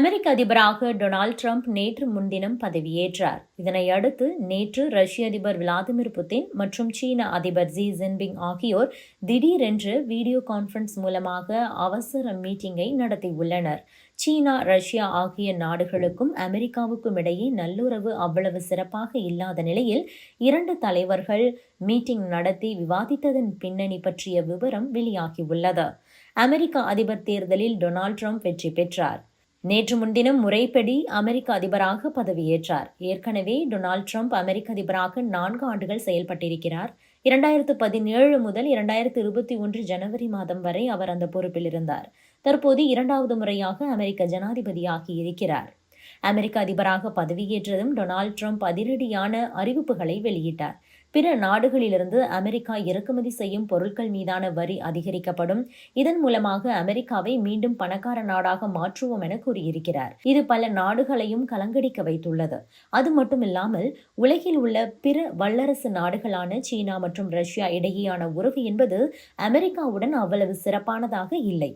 அமெரிக்க அதிபராக Donald Trump நேற்று முன்தினம் பதவியேற்றார். இதனை அடுத்து நேற்று ரஷ்ய அதிபர் விளாடிமிர் புதின் மற்றும் சீன அதிபர் ஜி ஜின்பிங் ஆகியோர் திடீரென்று வீடியோ கான்ஃபரன்ஸ் மூலமாக அவசர மீட்டிங்கை நடத்தியுள்ளனர். சீனா ரஷ்யா ஆகிய நாடுகளுக்கும் அமெரிக்காவுக்கும் இடையே நல்லுறவு அவ்வளவு சிறப்பாக இல்லாத நிலையில் இரண்டு தலைவர்கள் மீட்டிங் நடத்தி விவாதித்ததன் பின்னணி பற்றிய விவரம் வெளியாகியுள்ளது. அமெரிக்க அதிபர் தேர்தலில் டொனால்ட் ட்ரம்ப் வெற்றி பெற்றார். நேற்று முன்தினம் முறைப்படி அமெரிக்க அதிபராக பதவியேற்றார். ஏற்கனவே டொனால்ட் ட்ரம்ப் அமெரிக்க அதிபராக நான்கு ஆண்டுகள் செயல்பட்டிருக்கிறார். இரண்டாயிரத்து பதினேழு முதல் இரண்டாயிரத்து இருபத்தி ஒன்று ஜனவரி மாதம் வரை அவர் அந்த பொறுப்பில் இருந்தார். தற்போது இரண்டாவது முறையாக அமெரிக்க ஜனாதிபதியாகி இருக்கிறார். அமெரிக்க அதிபராக பதவியேற்றதும் டொனால்ட் ட்ரம்ப் அதிரடியான அறிவிப்புகளை வெளியிட்டார். பிற நாடுகளிலிருந்து அமெரிக்கா இறக்குமதி செய்யும் பொருட்கள் மீதான வரி அதிகரிக்கப்படும். இதன் மூலமாக அமெரிக்காவை மீண்டும் பணக்கார நாடாக மாற்றுவோம் என கூறியிருக்கிறார். இது பல நாடுகளையும் கலங்கடிக்க வைத்துள்ளது. அது மட்டுமில்லாமல் உலகில் உள்ள பிற வல்லரசு நாடுகளான சீனா மற்றும் ரஷ்யா இடையேயான உறவு என்பது அமெரிக்காவுடன் அவ்வளவு சிறப்பானதாக இல்லை.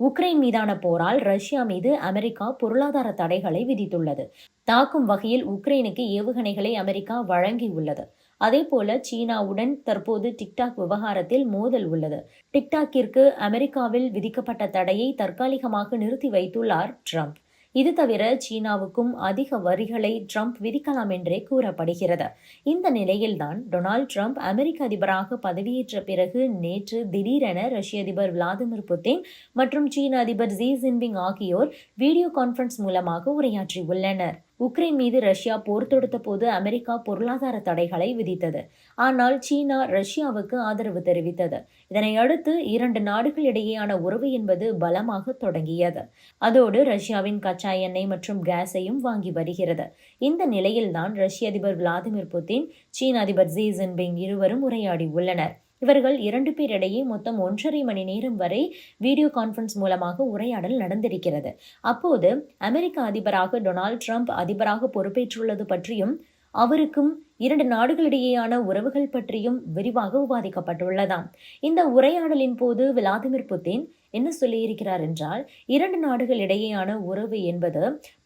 உக்ரைன் மீதான போரால் ரஷ்யா மீது அமெரிக்கா பொருளாதார தடைகளை விதித்துள்ளது. தாக்கும் வகையில் உக்ரைனுக்கு ஏவுகணைகளை அமெரிக்கா வழங்கியுள்ளது. அதே போல சீனாவுடன் தற்போது டிக்டாக் விவகாரத்தில் மோதல் உள்ளது. டிக்டாக்கிற்கு அமெரிக்காவில் விதிக்கப்பட்ட தடையை தற்காலிகமாக நிறுத்தி வைத்துள்ளார் ட்ரம்ப் இது தவிர சீனாவுக்கும் அதிக வரிகளை ட்ரம்ப் விதிக்கலாம் என்றே கூறப்படுகிறது. இந்த நிலையில்தான் டொனால்ட் ட்ரம்ப் அமெரிக்க அதிபராக பதவியேற்ற பிறகு நேற்று திடீரென ரஷ்ய அதிபர் விளாடிமிர் புட்டின் மற்றும் சீன அதிபர் ஜி ஜின்பிங் ஆகியோர் வீடியோ கான்பரன்ஸ் மூலமாக உரையாற்றியுள்ளனர். உக்ரைன் மீது ரஷ்யா போர் தொடுத்த போது அமெரிக்கா பொருளாதார தடைகளை விதித்தது. ஆனால் சீனா ரஷ்யாவுக்கு ஆதரவு தெரிவித்தது. இதனை அடுத்து இரண்டு நாடுகள் இடையேயான உறவு என்பது பலமாக தொடங்கியது. அதோடு ரஷ்யாவின் கச்சா எண்ணெய் மற்றும் கேஸையும் வாங்கி வருகிறது. இந்த நிலையில்தான் ரஷ்ய அதிபர் விளாடிமிர் புட்டின் சீன அதிபர் ஜி ஜின்பிங் இருவரும் உரையாடி உள்ளனர் இவர்கள் இரண்டு பேரிடையே மொத்தம் ஒன்றரை மணி நேரம் வரை வீடியோ கான்ஃபரன்ஸ் மூலமாக உரையாடல் நடந்திருக்கிறது. அப்போது அமெரிக்க அதிபராக டொனால்ட் ட்ரம்ப் அதிபராக பொறுப்பேற்றுள்ளது பற்றியும் அவருக்கும் இரண்டு நாடுகளிடையேயான உறவுகள் பற்றியும் விரிவாக விவாதிக்கப்பட்டுள்ளதாம். இந்த உரையாடலின் போது விளாதிமிர் புத்தின் என்ன சொல்லியிருக்கிறார் என்றால் இரண்டு நாடுகள் இடையேயான உறவு என்பது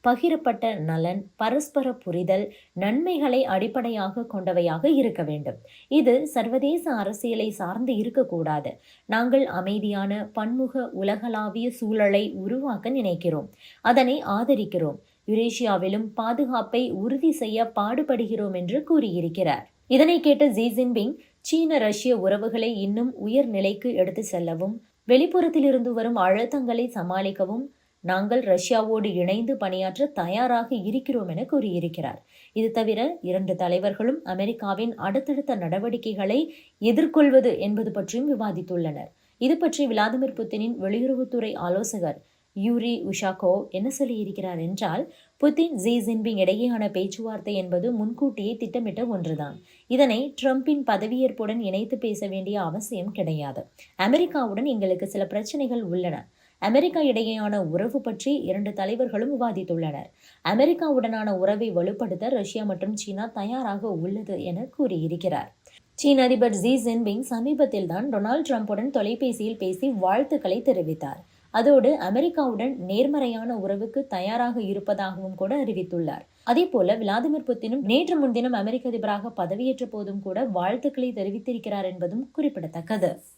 பகிரப்பட்ட நலன் பரஸ்பர புரிதல் நன்மைகளை அடிப்படையாக கொண்டவையாக இருக்க வேண்டும். இது சர்வதேச அரசியலை சார்ந்து இருக்கக்கூடாது. நாங்கள் அமைதியான பன்முக உலகளாவிய சூழலை உருவாக்க நினைக்கிறோம். அதனை ஆதரிக்கிறோம். யுரேஷியாவிலும் பாதுகாப்பை உறுதி செய்ய பாடுபடுகிறோம் என்று கூறியிருக்கிறார். இதனை கேட்ட ஜி ஜின்பிங் சீன ரஷ்ய உறவுகளை இன்னும் உயர் நிலைக்கு எடுத்து செல்லவும் வெளிப்புறத்திலிருந்து வரும் அழுத்தங்களை சமாளிக்கவும் நாங்கள் ரஷ்யாவோடு இணைந்து பணியாற்ற தயாராக இருக்கிறோம் என கூறியிருக்கிறார். இது தவிர இரண்டு தலைவர்களும் அமெரிக்காவின் அடுத்தடுத்த நடவடிக்கைகளை எதிர்கொள்வது என்பது பற்றியும் விவாதித்துள்ளனர். இது பற்றி விளாதிமிர் புத்தினின் வெளியுறவுத்துறை ஆலோசகர் யூரி உஷாகோ என்ன சொல்லியிருக்கிறார் என்றால் புதின் ஜி ஜின்பிங் இடையேயான பேச்சுவார்த்தை என்பது முன்கூட்டியே திட்டமிட்ட ஒன்றுதான். இதனை ட்ரம்பின் பதவியேற்புடன் இணைத்து பேச வேண்டிய அவசியம் கிடையாது. அமெரிக்காவுடன் எங்களுக்கு சில பிரச்சனைகள் உள்ளன. அமெரிக்கா இடையேயான உறவு பற்றி இரண்டு தலைவர்களும் விவாதித்துள்ளனர். அமெரிக்காவுடனான உறவை வலுப்படுத்த ரஷ்யா மற்றும் சீனா தயாராக உள்ளது என கூறியிருக்கிறார். சீன அதிபர் ஜி ஜின்பிங் சமீபத்தில் தான் டொனால்டு ட்ரம்புடன் தொலைபேசியில் பேசி வாழ்த்துக்களை தெரிவித்தார். அதோடு அமெரிக்காவுடன் நேர்மறையான உறவுக்கு தயாராக இருப்பதாகவும் கூட அறிவித்துள்ளார். அதே போல விளாதிமிர் புத்தினும் நேற்று முன்தினம் அமெரிக்க அதிபராக பதவியேற்ற போதும் கூட வாழ்த்துக்களை தெரிவித்திருக்கிறார் என்பதும் குறிப்பிடத்தக்கது.